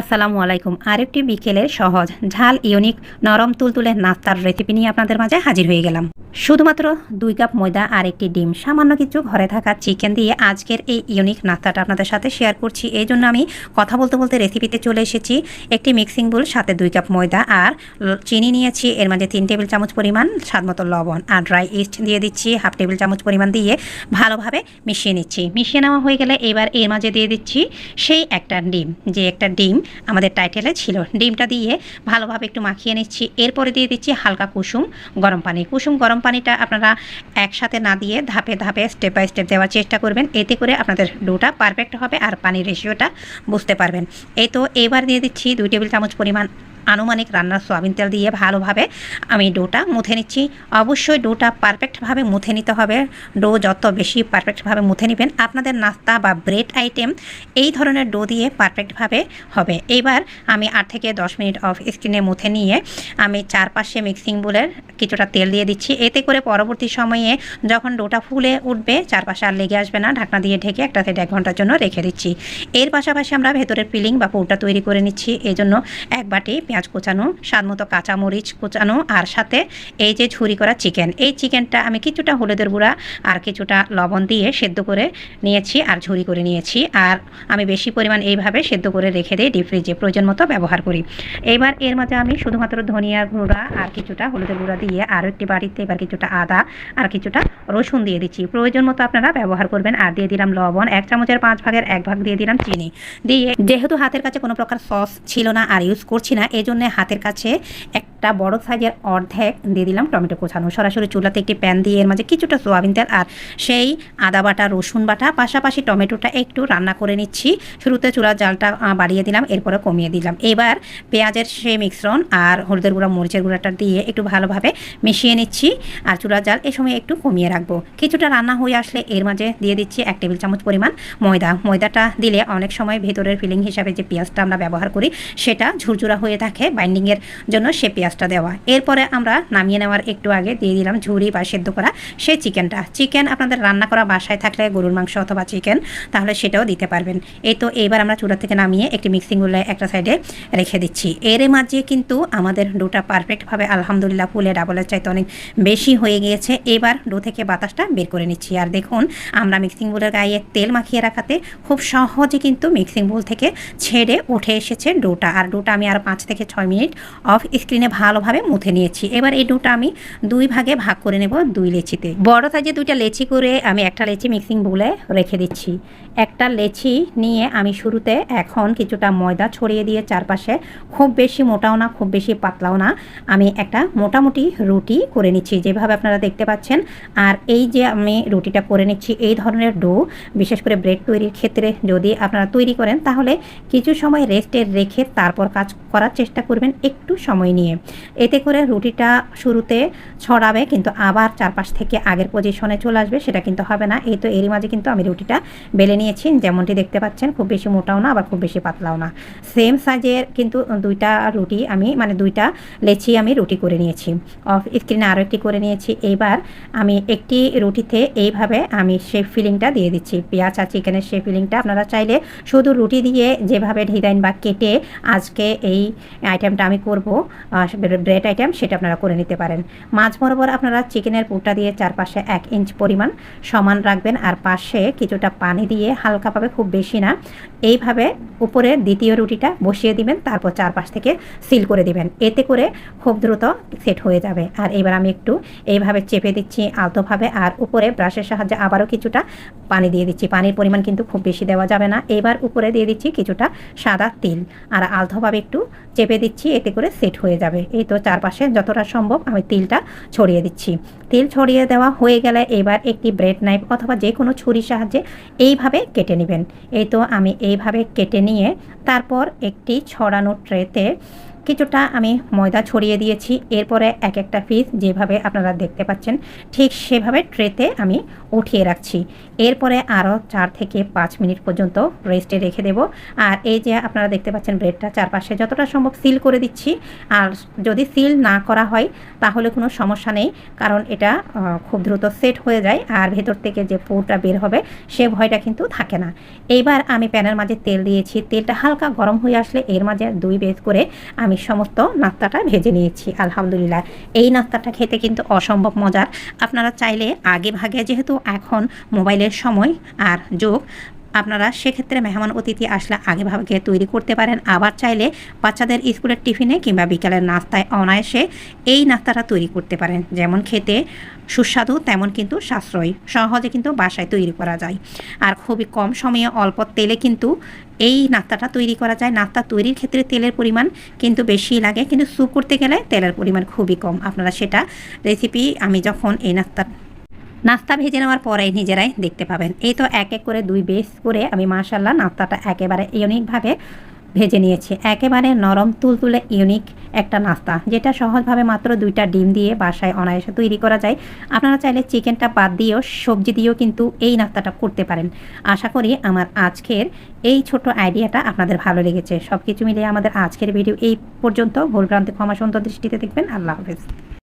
আসসালামু আলাইকুম। আরেকটি বিকেলের সহজ, ঝাল, ইউনিক, নরম, তুলতুলে নাস্তার রেসিপি নিয়ে আপনাদের মাঝে হাজির হয়ে গেলাম। শুধুমাত্র দুই কাপ ময়দা আর একটি ডিম, সামান্য কিছু ঘরে থাকা চিকেন দিয়ে আজকের এই ইউনিক নাস্তাটা আপনাদের সাথে শেয়ার করছি। এই জন্য আমি কথা বলতে বলতে রেসিপিতে চলে এসেছি। একটি মিক্সিং বুল সাথে দুই কাপ ময়দা আর চিনি নিয়েছি। এর মাঝে তিন টেবিল চামচ পরিমাণ স্বাদ মতো লবণ আর ড্রাই ইস্ট দিয়ে দিচ্ছি। হাফ টেবিল চামচ পরিমাণ দিয়ে ভালোভাবে মিশিয়ে নিচ্ছি। মিশিয়ে নেওয়া হয়ে গেলে এবার এর মাঝে দিয়ে দিচ্ছি সেই একটা ডিম। যে একটা ডিম আমাদের টাইটেলে ছিল। ডিমটা দিয়ে ভালোভাবে একটু মাখিয়ে নিচ্ছি। এরপরে দিয়ে দিচ্ছি হালকা কুসুম, গরম পানি। কুসুম, গরম পানিটা আপনারা একসাথে না দিয়ে ধাপে ধাপে স্টেপ বাই স্টেপ দেওয়ার চেষ্টা করবেন। এতে করে আপনাদের ডোটা পারফেক্ট হবে আর পানির রেশিওটা বুঝতে পারবেন। এই তো, এবার দিয়ে দিচ্ছি দুই টেবিল চামচ পরিমাণ আনুমানিক রান্নার সয়াবিন তেল দিয়ে ভালোভাবে আমি ডোটা মুথে নিচ্ছি। অবশ্যই ডোটা পারফেক্টভাবে মুথে নিতে হবে। ডো যত বেশি পারফেক্টভাবে মুথে নেবেন, আপনাদের নাস্তা বা ব্রেড আইটেম এই ধরনের ডো দিয়ে পারফেক্টভাবে হবে। এইবার আমি আট থেকে দশ মিনিট অফ স্ক্রিনে মুথে নিয়ে আমি চারপাশে মিক্সিং বোলের কিছুটা তেল দিয়ে দিচ্ছি। এতে করে পরবর্তী সময়ে যখন ডোটা ফুলে উঠবে, চারপাশে আর লেগে আসবে না, ঢাকনা দিয়ে ঢেকে একটা থেকে এক ঘণ্টার জন্য রেখে দিচ্ছি। এর পাশাপাশি আমরা ভেতরের পিলিং বা পুরটা তৈরি করে নিচ্ছি। এই জন্য এক বাটি পেঁয়াজ কোচানো, স্বাদ মতো কাঁচামরিচ কোচানো, আর সাথে এই যে ঝুরি করা চিকেন এই চিকেনটা আমি কিছুটা হলুদের গুঁড়া আর কিছুটা লবণ দিয়ে সেদ্ধ করে নিয়েছি আর ঝুরি করে নিয়েছি। আর আমি বেশি পরিমাণ এইভাবে সেদ্ধ করে রেখে দিই ডিপ ফ্রিজে প্রয়োজন মতো ব্যবহার করি। এবার এর মাঝে আমি শুধুমাত্র ধনিয়া গুঁড়া আর কিছুটা হলুদের গুঁড়া দিয়ে আরও একটি বাড়িতে এবার কিছুটা আদা আর কিছুটা রসুন দিয়ে দিচ্ছি। প্রয়োজন মতো আপনারা ব্যবহার করবেন। আর দিয়ে দিলাম লবণ। এক চামচের পাঁচ ভাগের এক ভাগ দিয়ে দিলাম চিনি। দিয়ে যেহেতু হাতের কাছে কোনো প্রকার সস ছিল না আর ইউজ করছি না এই জন্য হাতের কাছে একটা বড় সাইজের অর্ধেক দিয়ে দিলাম টমেটো কোচানো। সরাসরি চুলাতে একটি প্যান দিয়ে এর মাঝে কিছুটা সোয়াবিন তেল আর সেই আদা বাটা, রসুন বাটা, পাশাপাশি টমেটোটা একটু রান্না করে নিচ্ছি। শুরুতে চুলার জালটা বাড়িয়ে দিলাম, এরপরে কমিয়ে দিলাম। এবার পেঁয়াজের সেই মিশ্রণ আর হলুদের গুঁড়া, মরিচের গুঁড়াটা দিয়ে একটু ভালোভাবে মিশিয়ে নিচ্ছি আর চুলার জাল এ সময় একটু কমিয়ে রাখব। কিছুটা রান্না হয়ে আসলে এর মাঝে দিয়ে দিচ্ছি এক টেবিল চামচ পরিমাণ ময়দা। ময়দাটা দিলে অনেক সময় ভেতরের ফিলিং হিসাবে যে পেঁয়াজটা আমরা ব্যবহার করি, সেটা ঝুরঝুরা হয়ে থাকে বাইন্ডিংয়ের জন্য সে পেঁয়াজটা দেওয়া। এরপরে আমরা নামিয়ে নেওয়ার একটু আগে দিয়ে দিলাম ঝুড়ি বা সেদ্ধ করা সেই চিকেনটা। চিকেন আপনাদের রান্না করা বাসায় থাকলে গরুর মাংস অথবা চিকেন, তাহলে সেটাও দিতে পারবেন। এই তো এইবার আমরা চুলা থেকে নামিয়ে একটি মিক্সিংগুলো একটা সাইডে রেখে দিচ্ছি। এর মাঝে কিন্তু আমাদের ডোটা পারফেক্টভাবে আলহামদুলিল্লাহ ফুলে ডাবলের চাইতে অনেক বেশি হয়ে গিয়েছে। এবার ডো থেকে বাতাসটা বের করে নিচ্ছি। আর দেখুন, আমরা মিক্সিং বোলের গায়ে তেল মাখিয়ে রাখাতে খুব সহজে কিন্তু মিক্সিং বোল থেকে ছেড়ে উঠে এসেছে ডোটা। আর ডোটা আমি আর পাঁচ থেকে ছয় মিনিট অফ স্ক্রিনে ভালোভাবে মুথে নিয়েছি। এবার এই ডোটা আমি দুই ভাগে ভাগ করে নেব দুই লেচিতে। বড় সাইজে দুইটা লেচি করে আমি একটা লেচি মিক্সিং বোলে রেখে দিচ্ছি। একটা লেচি নিয়ে আমি শুরুতে এখন কিছুটা ময়দা ছড়িয়ে দিয়ে চারপাশে খুব বেশি মোটাও না, খুব বেশি পাতলাও না, আমি একটা মোটামুটি রুটি করে নিচ্ছি। যেভাবে আপনারা দেখতে পাচ্ছেন, আর এই যে আমি রুটিটা করে নিচ্ছি, এই ধরনের ডো, বিশেষ করে ব্রেড তৈরির ক্ষেত্রে যদি আপনারা তৈরি করেন, তাহলে কিছু সময় রেস্টে রেখে তারপর কাজ করার চেষ্টা করবেন একটু সময় নিয়ে। এতে করে রুটিটা শুরুতে ছড়াবে, কিন্তু আবার চারপাশ থেকে আগের পজিশনে চলে আসবে, সেটা কিন্তু হবে না। এই তো এরই মাঝে কিন্তু আমি রুটিটা বেলে নিয়েছি। যেমনটি দেখতে পাচ্ছেন, খুব বেশি মোটাও না, আবার খুব বেশি পাতলাও না। সেম সাইজের কিন্তু দুইটা রুটি আমি মানে দুইটা লেচি আমি রুটি করে নিয়েছি। অফ স্ক্রিনে আরও একটি করে নিয়েছি। এইবার আমি একটি রুটিতে এইভাবে আমি সেই ফিলিংটা দিয়ে দিচ্ছি। পেঁয়াজ আর চিকেনের সেই ফিলিংটা আপনারা চাইলে শুধু রুটি দিয়ে যেভাবে ডিজাইন বা কেটে আজকে এই আইটেমটা আমি করব ব্রেড আইটেম সেটা আপনারা করে নিতে পারেন। মাছ বরাবর আপনারা চিকেনের পুরটা দিয়ে চারপাশে এক ইঞ্চ পরিমাণ সমান রাখবেন আর পাশে কিছুটা পানি দিয়ে হালকাভাবে খুব বেশি না, এইভাবে উপরে দ্বিতীয় রুটিটা বসিয়ে দিবেন, তারপর চারপাশ থেকে সিল করে দিবেন। এতে করে খুব দ্রুত সেট হয়ে যাবে। আর এবার আমি একটু এইভাবে চেপে দিচ্ছি আলতোভাবে আর উপরে ব্রাশের সাহায্যে আবারও কিছুটা পানি দিয়ে দিচ্ছি। পানির পরিমাণ কিন্তু খুব বেশি দেওয়া যাবে না। এবার উপরে দিয়ে দিচ্ছি কিছুটা সাদা তিল। আর আলতোভাবে একটু চেপে দিচ্ছি, এতে করে সেট হয়ে যাবে। এই তো চারপাশে যতটা সম্ভব আমি তিলটা ছড়িয়ে দিচ্ছি। তিল ছড়িয়ে দেওয়া হয়ে গেলে এবার একটি ব্রেড নাইফ অথবা যে কোনো ছুরির সাহায্যে এইভাবে কেটে নেবেন। এই তো আমি এইভাবে কেটে নিয়ে তারপর একটি ছড়ানো ট্রেতে কিছুটা আমি ময়দা ছড়িয়ে দিয়েছি। এরপরে এক একটা পিস যেভাবে আপনারা দেখতে পাচ্ছেন, ঠিক সেভাবে ট্রেতে আমি উঠিয়ে রাখছি। এরপরে আরও চার থেকে পাঁচ মিনিট পর্যন্ত রেস্টে রেখে দেব। আর এই যে আপনারা দেখতে পাচ্ছেন ব্রেডটা চারপাশে যতটা সম্ভব সিল করে দিচ্ছি। আর যদি সিল না করা হয়, তাহলে কোনো সমস্যা নেই। কারণ এটা খুব দ্রুত সেট হয়ে যায় আর ভেতর থেকে যে পুরটা বের হবে, সে ভয়টা কিন্তু থাকে না। এইবার আমি প্যানের মাঝে তেল দিয়েছি। তেলটা হালকা গরম হয়ে আসলে এর মাঝে দুই বেজ করে আমি সমস্ত নাস্তাটা ভেজে নিয়েছি, আলহামদুলিল্লাহ। এই নাস্তাটা খেতে কিন্তু অসম্ভব মজার। আপনারা চাইলে আগে ভাগে যেহেতু এখন মোবাইলের সময় আর যোগ আপনারা সেক্ষেত্রে মেহমান অতিথি আসলে আগে ভাগে তৈরি করতে পারেন। আবার চাইলে বাচ্চাদের স্কুলের টিফিনে কিংবা বিকালের নাস্তায় অনায়াসে এই নাস্তাটা তৈরি করতে পারেন। যেমন খেতে সুস্বাদু, তেমন কিন্তু সাশ্রয়ী। সহজে কিন্তু বাসায় তৈরি করা যায়। আর খুবই কম সময়ে অল্প তেলে কিন্তু এই নাস্তাটা তৈরি করা যায়। নাস্তা তৈরির ক্ষেত্রে তেলের পরিমাণ কিন্তু বেশি লাগে। কিন্তু স্যুপ করতে গেলে তেলের পরিমাণ খুবই কম। আপনারা সেটা রেসিপি আমি যখন এই নাস্তা নাস্তা ভেজে নেওয়ার পরে নিজেরাই দেখতে পাবেন। এই তো এক এক করে দুই বেস করে আমি মাশাল্লাহ নাস্তাটা একেবারে ইউনিকভাবে ভেজে নিয়েছি। একেবারে নরম, তুলতুলে, ইউনিক একটা নাস্তা, যেটা সহজভাবে মাত্র দুইটা ডিম দিয়ে বাসায় অনায়াসে তৈরি করা যায়। আপনারা চাইলে চিকেনটা বাদ দিয়েও সবজি দিয়েও কিন্তু এই নাস্তাটা করতে পারেন। আশা করি আমার আজকের এই ছোট আইডিয়াটা আপনাদের ভালো লেগেছে। সব কিছু মিলিয়ে আমাদের আজকের ভিডিও এই পর্যন্ত। ভুলভ্রান্তি ক্ষমা সুন্দর দৃষ্টিতে দেখবেন। আল্লাহ হাফেজ।